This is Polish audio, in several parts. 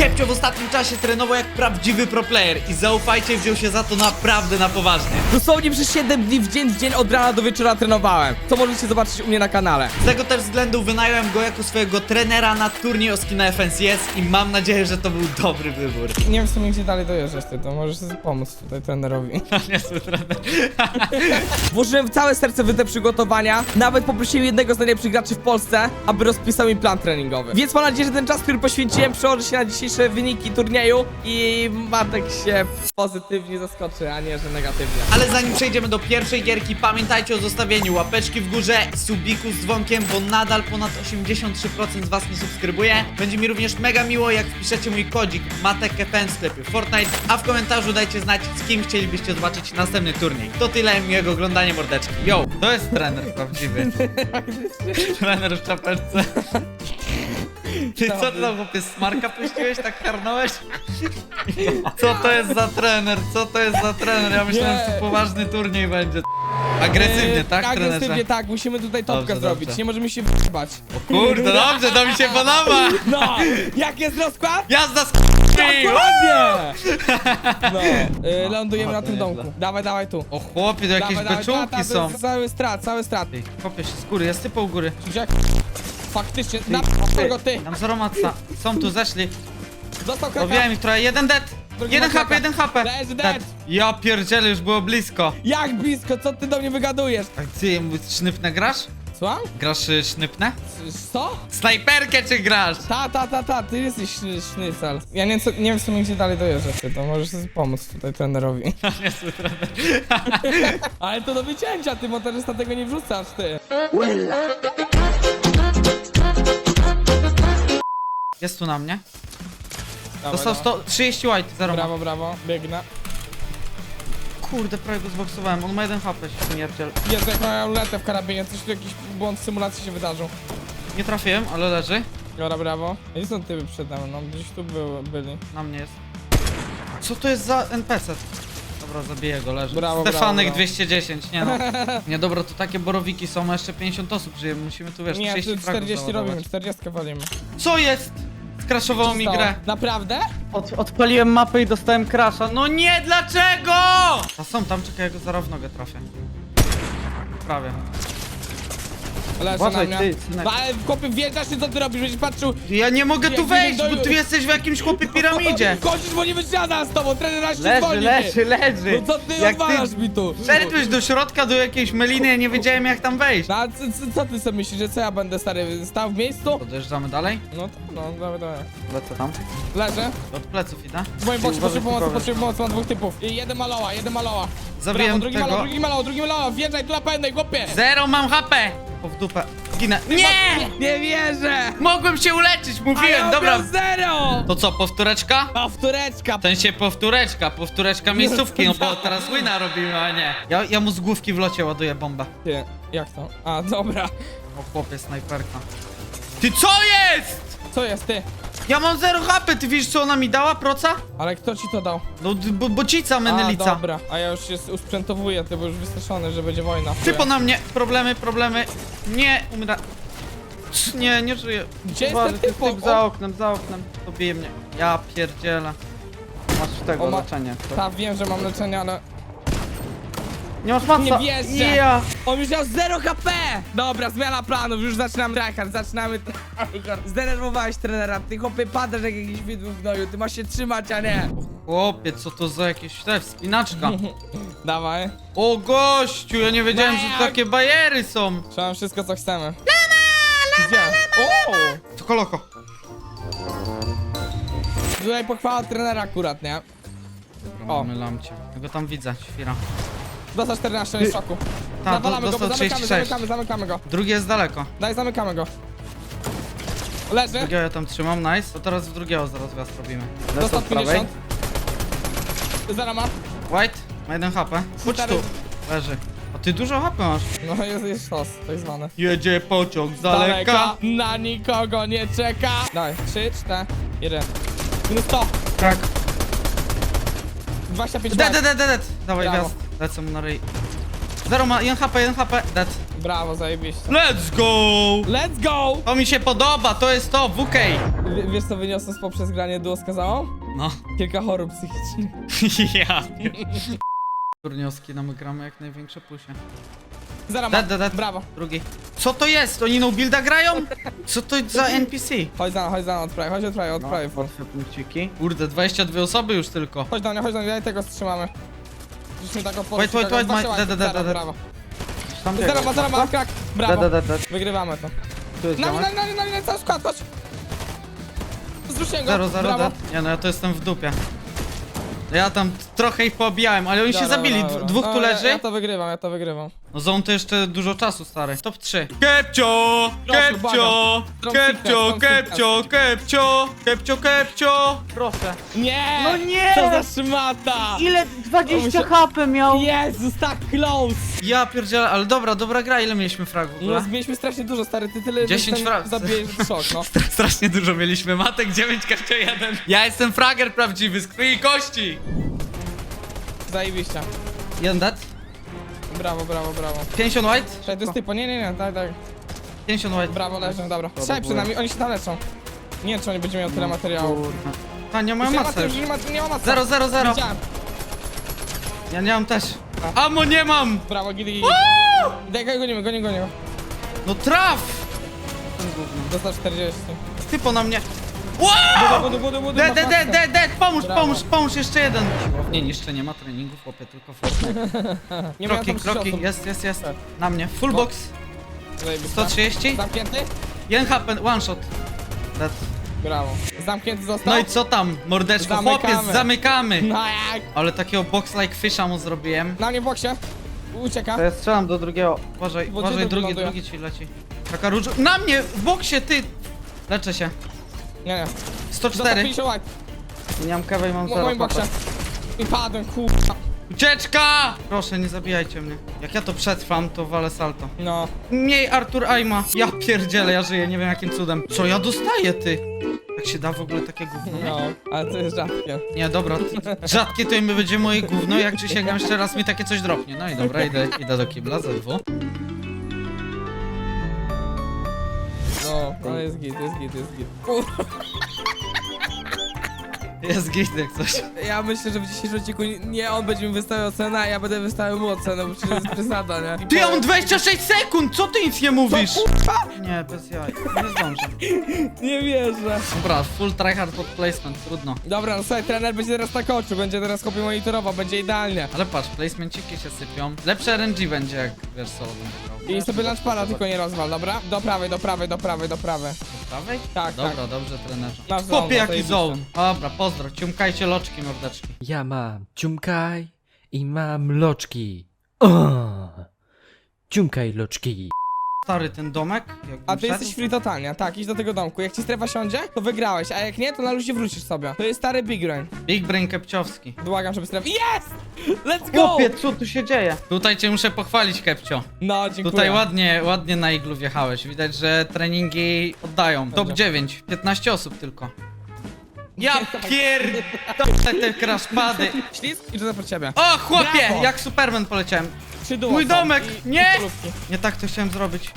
Kepcio w ostatnim czasie trenował jak prawdziwy pro player i zaufajcie, wziął się za to naprawdę na poważnie. Dosłownie przez 7 dni w dzień w dzień od rana do wieczora trenowałem. Co możecie zobaczyć u mnie na kanale. Z tego też względu wynająłem go jako swojego trenera na turniej o skina FNCS i mam nadzieję, że to był dobry wybór. Nie wiem w sumie gdzie dalej dojeżdżać ty, to możesz sobie pomóc tutaj trenerowi. Niezły trener. Włożyłem całe serce w te przygotowania, nawet poprosiłem jednego z najlepszych graczy w Polsce, aby rozpisał mi plan treningowy. Więc mam nadzieję, że ten czas, który poświęciłem przełoży się na dzisiejsze wyniki turnieju i Matek się pozytywnie zaskoczy, a nie, że negatywnie. Ale zanim przejdziemy do pierwszej gierki, pamiętajcie o zostawieniu łapeczki w górze, subiku z dzwonkiem, bo nadal ponad 83% z was nie subskrybuje. Będzie mi również mega miło, jak wpiszecie mój kodzik MATEKPN w sklepie Fortnite, a w komentarzu dajcie znać, z kim chcielibyście zobaczyć następny turniej. To tyle, miłego oglądania mordeczki. Yo, to jest trener prawdziwy. trener w czapeczce. Ty co ty tam chłopie, smarka puściłeś, tak karnąłeś? Co to jest za trener? Co to jest za trener? Ja myślałem, że to poważny turniej będzie. Agresywnie, tak, Agresywnie, trenerze? tak, musimy tutaj topkę Dobrze, zrobić, dobrze. nie możemy się w***bać. Kurde, dobrze, to mi się podoba! No, jak jest rozkład? Jazda z Dokładnie! No, y, lądujemy O, na to tym nieźle. domku. Dawaj, dawaj tu. O chłopie, to jakieś dawaj, ta, beczułki ta, są. to jest Cały strat, cały strat. Ty, Chłopie się z góry, jest typu u góry. Gdzie? Faktycznie, Ty, na go ty. Tam zero matca. Są tu, zeszli. Został kraka. Obiłem ich trochę, jeden dead. Drugi Jeden ma HP, kraka. jeden HP. Leży dead. Ja pierdzielę, już było blisko. Jak blisko, co ty do mnie wygadujesz? A ty, sznypne grasz? Słucham? Grasz y, sznypne? Co? Snajperkę czy grasz? Ta, ta, ta, ta, ty jesteś szny- sznycel. Ja nie, co, nie wiem w sumie gdzie dalej dojeżdżać, ty, to możesz sobie pomóc tutaj trenerowi. Ale to do wycięcia, ty montażysta tego nie wrzucasz, ty. Jest tu na mnie. Dawaj, Dostał dawaj. 100, 30 white, zero ma. Brawo, brawo, biegnę. Kurde, prawie go zboksowałem. On ma jeden HP, śmierdziel. Jezu, jak mają letę w karabinie, coś tu jakiś błąd symulacji się wydarzył. Nie trafiłem, ale leży. Dobra, brawo. Gdzie są typy przede mną? Gdzieś tu były, byli. Na mnie jest. Co to jest za NPC? Dobra, zabiję go, leży. Brawo, Stefanek brawo, brawo. 210, nie no. Nie dobra, to takie borowiki są, a jeszcze 50 osób żyje. Musimy tu wiesz, Nie, 30 tu fragów 40 załadować. robimy, 40 walimy. Co jest? Skraszowało mi grę. Naprawdę? Od, odpaliłem mapę i dostałem crasha. No nie, dlaczego? A są tam, czekaj, ja go zaraz w nogę trafię. Prawie. Leży Uważaj, na mnie. ty, synek. Ale chłopie, wjeżdżasz co ty robisz? Będziesz patrzył... Ja nie mogę Jak tu wejść, nie bo tu jesteś w jakimś chłopie piramidzie. Kończysz, bo nie wysiadam z tobą, trener aż się Leży, zwolni, leży, ty. leży. No co ty Jak odwalasz mi tu? Wszedłeś do środka, do jakiejś meliny, ja nie wiedziałem jak tam wejść. No, a co, co, co ty sobie myślisz, że co ja będę stary stał w miejscu? Podjeżdżamy dalej? No to, no, dawaj, dawaj. Lecę tam. Leżę. Od pleców idę. W moim boksie potrzebuję pomocy, potrzebuję pomocy, mam dwóch typów. I jeden maloła, jeden maloła. Zabiłem Brawo, drugi tego. drugi maloła, drugi maloła, wjeżdżaj tu na chłopie! Zero mam HP! O w dupę. Ginę. Nie! Nie wierzę! Mogłem się uleczyć, mówiłem, Ale dobra. dobra. zero! To co, powtóreczka? Powtóreczka! W sensie powtóreczka, powtóreczka miejscówki, no bo teraz wina robimy, a nie. Ja, ja mu z główki w locie ładuję bombę. Ty, jak to? A, dobra. O chłopie, snajperka. Ty co jest? Co jest, ty? Ja mam zero HP, ty wiesz co ona mi dała, proca? Ale kto ci to dał? No d- bo, bocica A, menelica. dobra. A ja już się usprzętowuję, ty, bo już wystraszony, że będzie wojna. Typo na mnie, problemy, problemy. Nie. Cs, Nie, nie żyję. Gdzie jest Uważaj, ten to typo? typ za oknem, za oknem. Dobije mnie. Ja pierdzielę. Masz tego O, ma- leczenie. Tak, wiem, że mam leczenie, ale... Nie masz matca. Nie wierzę. Ja. On już miał 0 HP! Dobra, zmiana planów, już zaczynamy tryhard, zaczynamy tryhard. Zdenerwowałeś trenera, ty chłopie padasz jak jakiś widł w gnoju, ty masz się trzymać, a nie. Chłopie, co to za jakieś te wspinaczka? Dawaj. O gościu, ja nie wiedziałem, No że takie bajery są. Trzymam wszystko, co chcemy. Gdzie? O! To koloko. Tutaj pochwała trenera akurat, nie? O. Mylam cię. Ja go tam widzę, świra. Dostał 14 jest w szoku. Tak, do, Zawalamy go, dostał zamykamy, 36. zamykamy, zamykamy go. Drugi jest daleko. Daj, zamykamy go. Leży. Drugiego ja tam trzymam, nice. To teraz w drugiego zaraz gwiazd robimy. Lecę Dostał od prawej. 50. Zero ma. White, ma jeden HP. Chodź tu. Leży. A ty dużo HP masz. No jest, jest sztos, tak zwany. Jedzie pociąg z daleka. Na nikogo nie czeka. Daj, 3, 4, 1. Minus 100. Tak. 25 Dead, lat. dead, dead, dead. Dawaj Brawo. gwiazd. Lecę mu na ryj. Zero ma, 1 HP, 1 HP. Dead. Brawo, zajebiście. Let's go! Let's go! To mi się podoba, to jest to, WK. W, wiesz co wyniosło z poprzez granie duo skazało? No. Kilka chorób psychicznych. ja. Turnioski nam gramy jak największe pusie. Zero Dead, dead, dead. Brawo. Drugi. Co to jest? Oni no builda grają? Co to za NPC? Chodź za mną, chodź za mną, odprawię, chodź odprawię, odprawię. No, punkciki. Kurde, 22 osoby już tylko. Chodź do mnie, chodź do mnie, tego wstrzymamy. Już mi tak Wait, wait, wait, wait, dead, dead, dead, dead. Brawo. Zero ma, zero ma, krak. Brawo. Wygrywamy to. Tu jest Na mnie, ziomek. na mnie, na mnie, na mnie, cały skład, chodź. Zrzuciłem go. Zero, zero, Brawo. Nie no, ja to jestem w dupie. Ja tam trochę ich poobijałem, ale oni się Dobra, zabili. dobra. Dw- Dwóch No, tu Ja, leży. ja to wygrywam, ja to wygrywam. No zone to jeszcze dużo czasu, stary. Top 3. Kepcio! Proszę, Kepcio! błagam. Kepcio! Kepcio! Kepcio! Kepcio! Kepcio! Proszę. Nie! No nie! Co za szmata! Ile? 20 myślę- HP miał! Jezus, tak close! Ja pierdzielę, ale dobra, dobra gra, ile mieliśmy fragów w No, ogóle? mieliśmy strasznie dużo, stary, ty tyle 10 ten fra- zabijesz, że szok, no. Stra- Strasznie dużo mieliśmy, Matek 9, Kepcio 1. Ja jestem frager prawdziwy, z krwi i kości! Zajebiście. Jeden dead. Brawo, brawo, brawo. 50 white. Czekaj, to jest typo, nie, nie, nie, tak, tak. 50 white. Brawo, leżą, dobra. Strzelaj przed nami, oni się tam leczą. Nie wiem, czy oni będzie miał tyle materiału. Kurwa. A, nie mają Już nie ma, masy. już nie ma, nie ma maca. 0, 0, 0. Widziałem. Ja nie mam też. Amo nie mam! Brawo, gili, gili. Daj, go, gonimy, gonimy, gonimy. No traf! Dostał 40. Typo na mnie. Wow! budu, budu, budu, Dead, dead, dead, dead, dead! Pomóż, Brawo. pomóż, pomóż, jeszcze jeden! Nie, jeszcze nie ma treningu, chłopie, tylko. Nie miałem Kroki, tam kroki, jest, jest, jest. Tak. Na mnie. Full box. Zajebiście. 130. Zamknięty? 1 HP, one shot. Dead. Brawo. Zamknięty został? No i co tam, mordeczko? Zamykamy. Chłopiec, zamykamy! No jak? Ale takiego box like fisha mu zrobiłem. Na mnie w boksie. Ucieka. To ja strzelam do drugiego. Uważaj, Bo uważaj, drugi, wyląduje. drugi ci leci. Taka róż... Na mnie! W boksie, ty! Leczę się. Nie, nie. 104. 50 white. Nie mam kawy i mam W boksie. HP. I padłem, kurwa. Ucieczka! Proszę, nie zabijajcie mnie. Jak ja to przetrwam, to walę salto. No. Mniej Artur Aima. Ja pierdzielę, ja żyję, nie wiem jakim cudem. Co ja dostaję, ty? Jak się da w ogóle takie gówno? No, ale to jest rzadkie. Nie, dobra, ty- rzadkie to im będzie moje gówno, jak przysięgam jeszcze raz mi takie coś dropnie. No i dobra, idę, idę do kibla, ZW. No, ale jest git, jest git, jest git. Kurwa. Jest git jak coś. Ja myślę, że w dzisiejszym odcinku nie on będzie mi wystawiał ocenę, a ja będę wystawiał mu ocenę, bo przecież jest przesada, nie? Ty, ja mam 26 sekund! Co ty nic nie mówisz? Nie, bez jaj, nie zdążę. Nie wierzę. Dobra, full tryhard pod placement, trudno. Dobra, no słuchaj, trener będzie teraz tak oczy, będzie teraz kopie monitorował, będzie idealnie. Ale patrz, placemenciki się sypią. Lepsze RNG będzie, jak wiesz co będzie I sobie lunchpada tylko nie rozwal, dobra? Do prawej, do prawej, do prawej, do prawej. Po prawej? Tak, Dobra, tak. dobrze, trenerze. Nasz zone, Chłopie, jaki zone. Dobra, pozdro, ciumkajcie loczki, mordeczki. Ja mam ciumkaj i mam loczki. O! Ciumkaj loczki. Stary ten domek, jakbym A ty szedł- jesteś free totalnie, tak, idź do tego domku. Jak ci strefa siądzie, to wygrałeś, a jak nie, to na luzie wrócisz sobie. To jest stary Big Brain. Big Brain Kepciowski. Błagam, żeby strefa... Jest! Let's go! Chłopie, co tu się dzieje? Tutaj cię muszę pochwalić, Kepcio. No, dziękuję. Tutaj ładnie, ładnie na iglu wjechałeś. Widać, że treningi oddają. Top Dobrze. 9, 15 osób tylko. Ja pier... te crashpady. Ślizg i to po ciebie. O, chłopie, Brawo. jak Superman poleciałem. Trzy duo Mój są domek, i- nie! i. Nie tak to chciałem zrobić.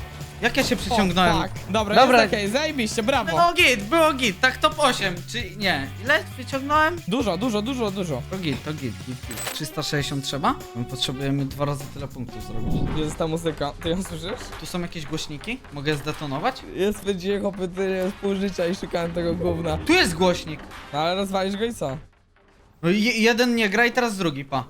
Jak ja się O, przyciągnąłem? tak. Dobra, Dobra. jest okej, zajebiście, brawo. Było git, było git, tak top 8, czy nie? Ile wyciągnąłem? Dużo, dużo, dużo, dużo. To git, to git, git, git. 360 trzeba? My potrzebujemy dwa razy tyle punktów zrobić. Jest ta muzyka? Ty ją słyszysz? Tu są jakieś głośniki? Mogę zdetonować? Ja spędziłem chłopie tyle pół życia i szukałem tego gówna. Tu jest głośnik. No ale rozwalisz go i co? No i je- jeden nie gra i teraz drugi, pa.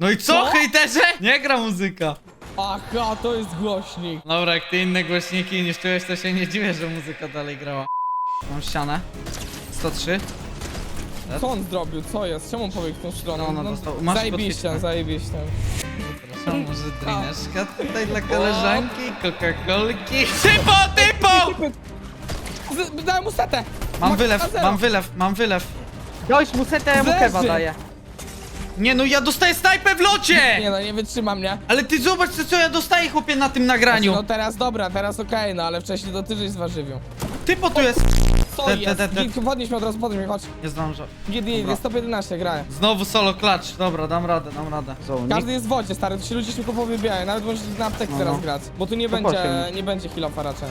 No i co, Co? hejterze? Nie gra muzyka. Aha, to jest głośnik. Dobra, jak ty inne głośniki niszczyłeś, to się nie dziwię, że muzyka dalej grała. Mam ścianę. 103. Co on zrobił? Co jest? Czemu on pobiegł w tą stronę? No, no, dostał. Masz zajebiście, zajebiście. Proszę, może drineczka tutaj dla koleżanki, Coca-Colki. Typo, typo! Z- Dałem mu setę! Mam Ma- wylew, zero. mam wylew, mam wylew. Dałeś mu setę, ja mu kewa Leży. daję. Nie no, ja dostaję snajpę w locie! Nie no, nie wytrzymam, nie? Ale ty zobacz, co- co ja dostaję, chłopie, na tym nagraniu. No teraz dobra, teraz okej, no ale wcześniej to ty żeś zważywił. Typo tu jest. Co Te, te, jest? te, te. Podnieś mnie od razu, podnieś mnie, chodź. Nie zdążę. Git, git, Dobra. jest top 11, graję. Znowu solo clutch. Dobra, dam radę, dam radę. Każdy jest w wodzie, stary, tu się ludzie szybko powybijają, nawet możesz na aptekę No, teraz no. grać. Bo tu nie To będzie, nie będzie heal-offa raczej.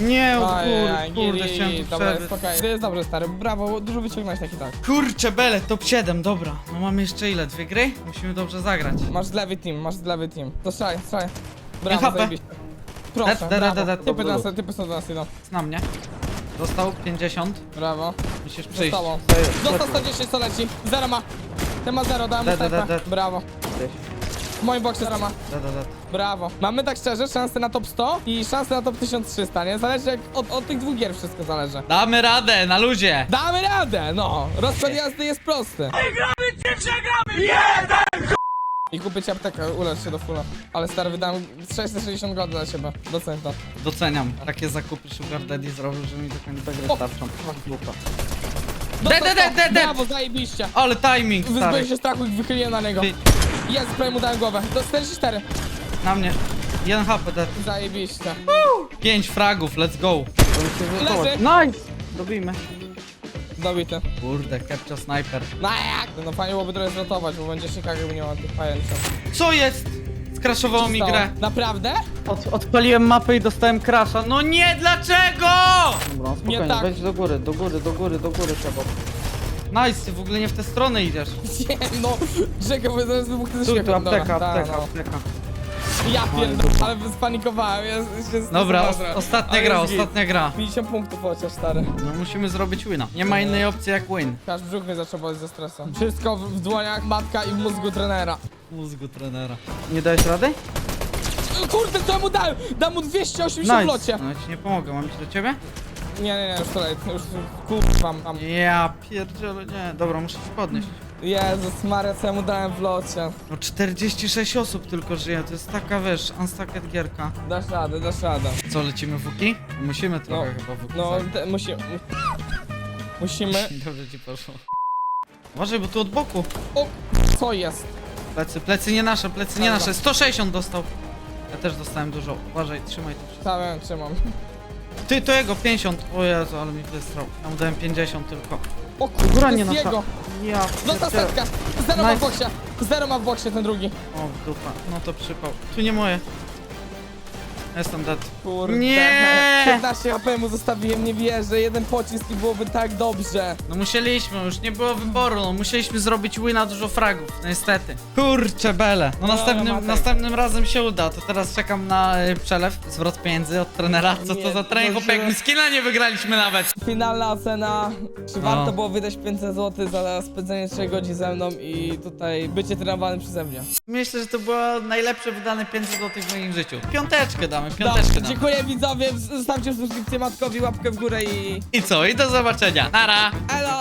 Nie, kurde, chciałem tu Dobra, spokojnie. To jest dobrze, stary, brawo, dużo wyciągnąłeś taki tak. Kurczę, bele, top 7, dobra. No mamy jeszcze ile? Dwie gry? Musimy dobrze zagrać. Masz z lewy team, masz z lewy team. To strzelaj, strzelaj. Nie Brawo, hapę. zajebiście. Proszę, Dead, dead, brawo. dead, dead. Typy Dobra, nas, typy są do nas idą. Na mnie. Dostał 50. Brawo. Musisz przyjść. Zostało. Dostał 110, co leci. Zero ma. Ten ma zero, dałem mu Dead, dead, snajpę. dead. Brawo. Moim boksie zero ma. Brawo. Mamy tak szczerze szansę na top 100 i szansę na top 1300, nie? Zależy jak od, od tych dwóch gier wszystko zależy. Damy radę, na luzie. Damy radę, no. Rozkład jazdy jest prosty. I kupić aptekę, ulecz się do fulla. Ale stary, wydałem 660 gold dla ciebie. Docenta. Doceniam. Takie zakupy Sugar Daddy zrobił, że mi do końca gry starczą. Lupa. Dostał de, de, sto. de, de. Brawo, zajebiście. Ale timing, Wyzbyłem stary. się strachu i wychyliłem na niego. Ty- Jest, prawie mu dałem głowę. Do 44. Na mnie. 1 HP, dead. Zajebiście. 5 fragów, let's go. Leży. Nice! Dobijmy. Dobity. Kurde, capture sniper. No jak? No fajnie byłoby trochę zrotować, bo będzie się jakby nie ma tych pajęczów. Co jest? Skraszowało mi grę. Naprawdę? Od, odpaliłem mapę i dostałem crasha. No nie, dlaczego? Dobra, spokojnie, Nie tak. wejdź do góry, do góry, do góry, do góry trzeba. Nice, ty w ogóle nie w tę stronę idziesz. Nie no. Czekaj, bo zaraz wybuchnę ze Tu, tu. Dobra, apteka, tak, apteka, no. apteka. Ja pierdolę, ale spanikowałem. Ja, się Dobra, dobra. os ostatnia gra, ostatnia gra. 50 punktów chociaż, stary. No musimy zrobić wina. Nie ma innej opcji jak win. Aż brzuch mnie zaczął boleć ze stresu. Wszystko w, w dłoniach matka i w mózgu trenera. Mózgu trenera. Nie dałeś rady? Kurde, co ja mu dałem? Dam mu 280 w locie. No ja ci nie pomogę, mam iść do ciebie? Nie, nie, nie, już tutaj, już kurwa mam. Ja pierdzielę, nie. Dobra, muszę ci podnieść. Jezus Maria, co ja mu dałem w locie. No 46 osób tylko żyje, to jest taka, wiesz, unstacked gierka. Dasz radę, dasz radę. Co, lecimy Wuki? Musimy trochę chyba Wuki No, zagrać. te, musimy. Musimy. Dobrze ci poszło. Uważaj, bo tu od boku. O, co jest? Plecy, plecy nie nasze, plecy nie Dobra. nasze. 160 dostał. Ja też dostałem dużo. Uważaj, trzymaj to wszystko. Całe trzymam. Ty, to jego, 50. O Jezu, ale mi wystrał. Ja mu dałem 50 tylko. O Góra nie nasza. jego. Ja Dostał pierdzielę. setka. Zero ma w Nice. boksie. Zero ma w boksie ten drugi. O, dupa. No to przypał. Tu nie moje. Jestem dead. Kurde. Nie! 15 HP mu zostawiłem, nie wierzę. Jeden pocisk i byłoby tak dobrze. No musieliśmy, już nie było wyboru, no musieliśmy zrobić wina dużo fragów, no niestety. Kurczę bele. No następnym, Matek. następnym razem się uda, to teraz czekam na y, przelew, zwrot pieniędzy od trenera. Co to Nie, za trening, to chłopak, źle. my skina nie wygraliśmy nawet. Finalna ocena. Czy No. warto było wydać 500 zł za spędzenie 3 godzin ze mną i tutaj bycie trenowanym przeze mnie? Myślę, że to było najlepsze wydane 500 zł w moim życiu. Piąteczkę damy, piąteczkę dziękuję widzowie, zostawcie subskrypcję matkowi, łapkę w górę i... I co, i do zobaczenia. Nara! Elo!